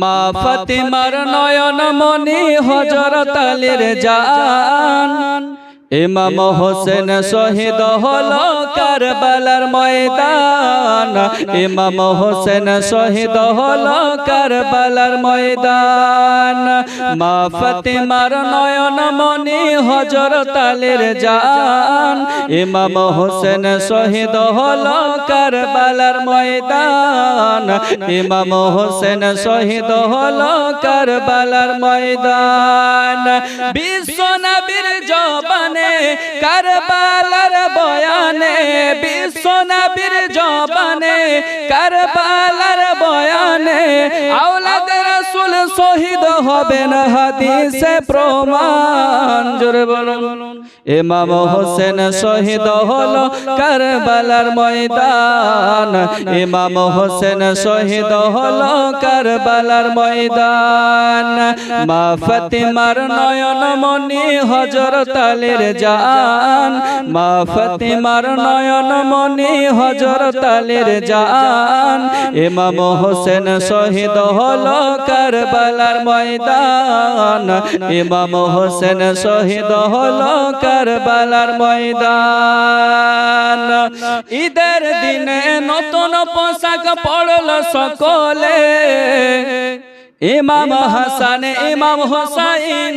মা ফাতিমার নয়ন মনি হজরত আলীর জান। ইমাম হোসেন শহীদ হলো কারবালার ময়দান। ইমাম হোসেন শহীদ হলো কারবালার ময়দান। মা ফাতিমার নয়ন মনি হজরত আলীর জান। ইমাম হোসেন শহীদ হলো কারবালার ময়দান। ইমাম হোসেন শহীদ হলো কারবালার ময়দান। বিশ্ব নবীর জবানে কারবালার বয়ানে বিশ্ব নবীর জবানে কারবালার বয়ানে রাসূল শহীদ হবেন হাদিসে প্রমাণ। জোরে বলুন। ইমাম হোসেন শহীদ হলো কারবালার ময়দান। ইমাম হোসেন শহীদ হলো কারবালার ময়দান। মা ফাতিমার নয়ন মনি হযরত আলীর জান। মা ফাতিমার নয়ন মনি হযরত আলীর জান। ইমাম হোসেন শহীদ হলো কারবালার ময়দান। ইমাম হোসেন শহীদ হলো কারবালার ময়দান। ঈদের দিনে নতুন পোশাক পড়ল সকলে। ইমাম হাসান, ইমাম হোসাইন।